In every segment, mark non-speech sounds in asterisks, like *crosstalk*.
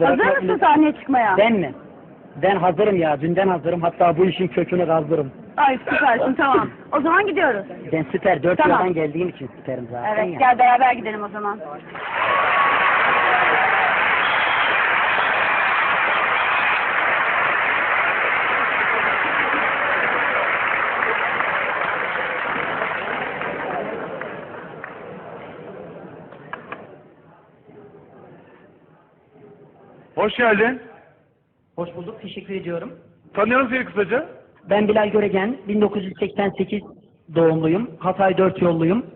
Hazır mısın sahneye çıkmaya? Ben mi? Ben hazırım ya. Dünden hazırım. Hatta bu işin kökünü kazdırım. Ay süpersin tamam. O zaman gidiyoruz. Ben süper. Dört Tamam. yıldan geldiğim için süperim zaten Evet ya. gel beraber gidelim o zaman. Hoş geldin. Hoş bulduk. Teşekkür ediyorum. Tanıyalım seni kısaca. Ben Bilal Göregen. 1988 doğumluyum. Hatay dört yolluyum.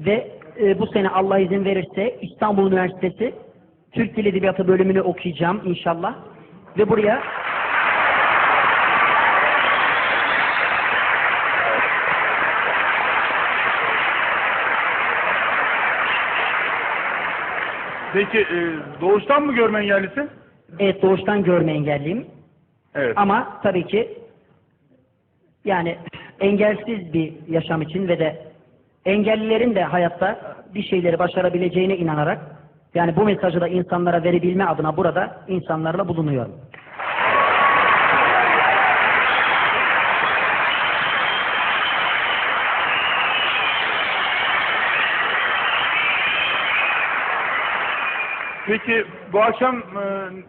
Ve e, bu sene Allah izin verirse İstanbul Üniversitesi Türk Dil Edebiyatı bölümünü okuyacağım inşallah. Ve buraya Peki e, doğuştan mı görme engellisin? evet doğuştan görme engelliyim. Evet. Ama tabii ki yani engelsiz bir yaşam için ve de engellilerin de hayatta bir şeyleri başarabileceğine inanarak yani bu mesajı da insanlara verebilme adına burada insanlarla bulunuyorum. Peki bu akşam e,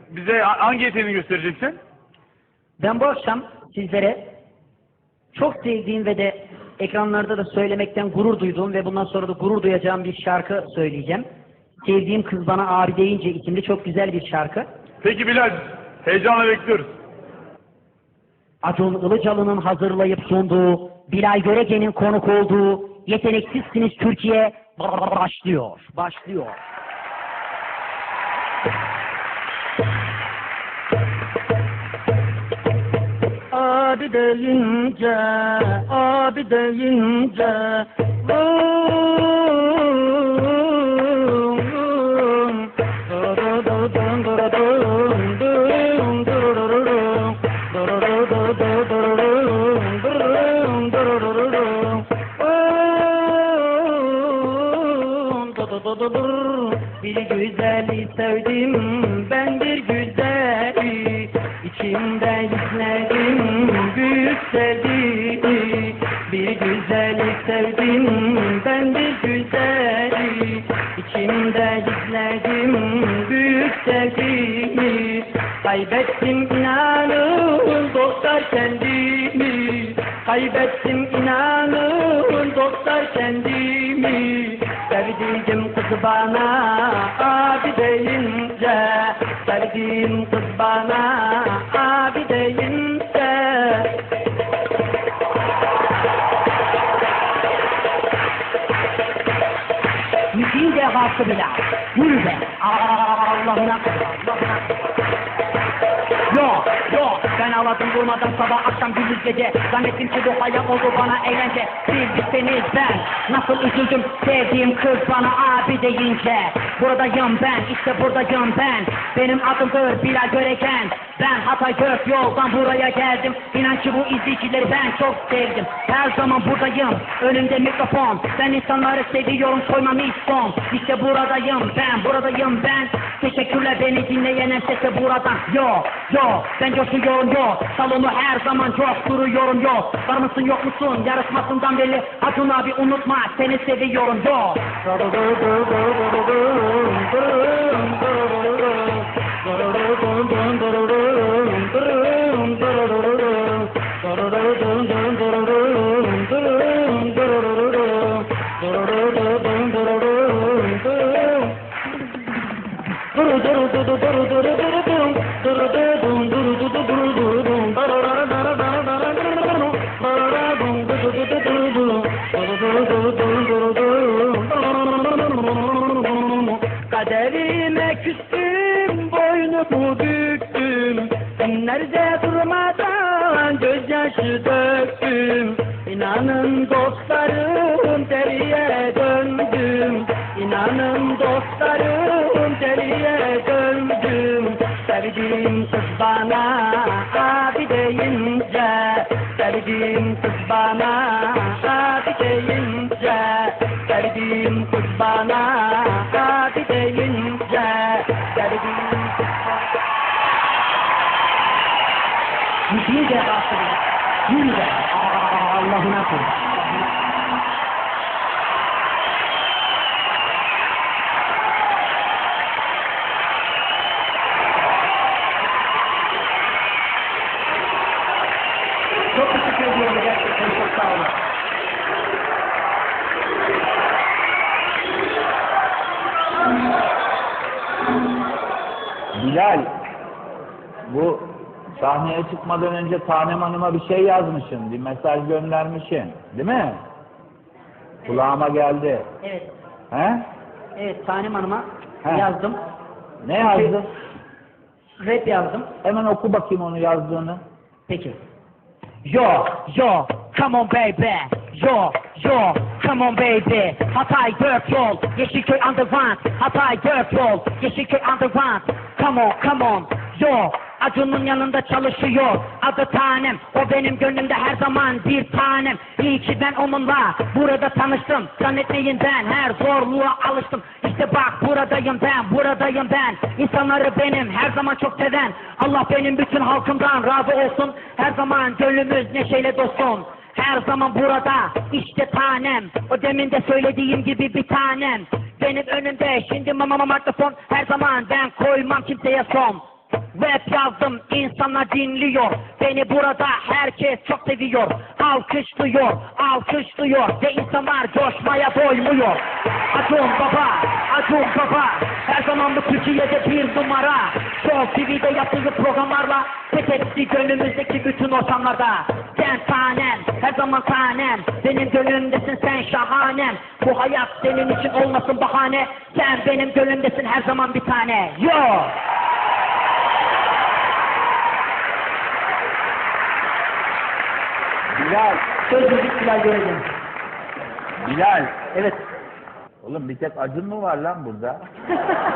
bize hangi yeteneğini göstereceksin? Ben bu akşam sizlere çok sevdiğim ve de ekranlarda da söylemekten gurur duyduğum ve bundan sonra da gurur duyacağım bir şarkı söyleyeceğim. Sevdiğim kız bana abi deyince isimli çok güzel bir şarkı. Peki Bilal, heyecanla bekliyoruz. Acun Ilıcalı'nın hazırlayıp sunduğu, Bilal Görege'nin konuk olduğu Yeteneksizsiniz Türkiye başlıyor. Başlıyor. Abi deyince, abi deyince Bir güzeli sevdim ben bir güzeli. İçimde izledim büyük sevdiği Bir güzeli sevdim ben bir güzeli. İçimde izledim büyük sevdiği Kaybettim inanın dostlar kendimi. Kaybettim inanın dostlar kendimi. Sevdiğim kız bana abi deyince Sevdiğim kız bana abi deyince. Müziğin dehası bile. Yürü be. Allah'ına Allah'ına Yok yok ben ağladım durmadan sabah akşam gündüz gece. Zannettim ki bu hayat oldu bana eğlence. Siz ben. Nasıl üzüldüm sevdiğim kız bana abi deyince. Buradayım ben işte buradayım ben. Benim adımdır Bilal Göreken. Ben Hatay dört yoldan buraya geldim. İnan ki bu izleyicileri ben çok sevdim. Her zaman buradayım önümde mikrofon. Ben insanları seviyorum koymam hiç son İşte buradayım ben buradayım ben Teşekkürler beni dinleyen sesi buradan Yo yo ben coşuyorum yo. Salonu her zaman coşturuyorum yo. Var mısın yok musun? Yarışmasından belli. Acun abi unutma seni seviyorum yo Kaderime küstüm, boynumu büktüm. Günlerce durmadan gözyaşı döktüm. İnanın dostlarım deliye döndüm Sevdiğim kız bana abi deyince Sevdiğim kız bana abi deyince Sevdiğim kız bana abi deyince Sevdiğim sevdiğim Müziğin cezası bu. Yürü be. Aa, Allah'ına kur. Bu sahneye çıkmadan önce Tanem Hanım'a bir şey yazmışsın, bir mesaj göndermişsin, değil mi? Kulağıma geldi. Evet, He? evet Tanem Hanım'a He. yazdım. Ne yazdın? Rap yazdım. Hemen oku bakayım onu yazdığını. Peki. Yo, yo, come on baby. Yo, yo, come on baby. Hatay dört yol, Yeşilköy underground. Hatay dört yol, Yeşilköy underground. Come on, come on. Yo, Acun'un yanında çalışıyor. Adı tanem, o benim gönlümde her zaman bir tanem. İyi ki ben onunla burada tanıştım. Zannetmeyin ben her zorluğa alıştım. İşte bak buradayım ben, buradayım ben. İnsanları benim her zaman çok seven. Allah benim bütün halkımdan razı olsun. Her zaman gönlümüz neşeyle dostum. Her zaman burada işte tanem O demin de söylediğim gibi bir tanem Benim önümde şimdi mama mikrofon Her zaman ben koymam kimseye son Rap yazdım insanlar dinliyor. Beni burada herkes çok seviyor. Alkışlıyor, alkışlıyor Ve insanlar coşmaya doymuyor. Acun baba, Acun baba Her zaman bu Türkiye'de bir numara. Show TV'de yaptığı programlarla Fethetti gönlümüzdeki bütün ortamlarda. Sen tanem, her zaman tanem. Benim gönlümdesin sen şahanem. Bu hayat senin için olmasın bahane. Sen benim gönlümdesin her zaman bir tane. Yo! Bilal, Söz müzik Bilal Görecek. Bilal. Evet. Oğlum bir tek Acun mu var lan burada?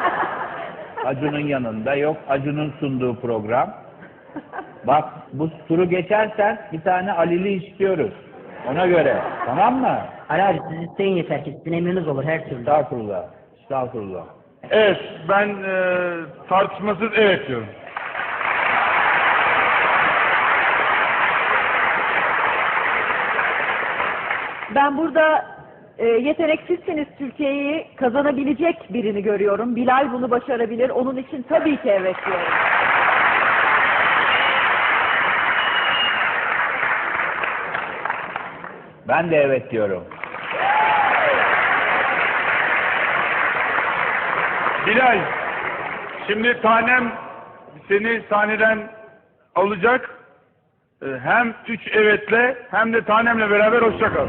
*laughs* Acun'un yanında yok. Acun'un sunduğu program. Bak bu turu geçersen bir tane Alili istiyoruz. Ona göre. Tamam mı? Ali abi siz isteyin yeter ki sizin emriniz olur her türlü. Estağfurullah. Estağfurullah. Evet, ben e, tartışmasız evet diyorum. Ben burada e, yeteneksizseniz Türkiye'yi kazanabilecek birini görüyorum. Bilal bunu başarabilir. Onun için tabii ki evet diyorum. Ben de evet diyorum. Bilal, şimdi tanem seni sahneden alacak. E, Hem üç evetle hem de tanemle beraber hoşça kal.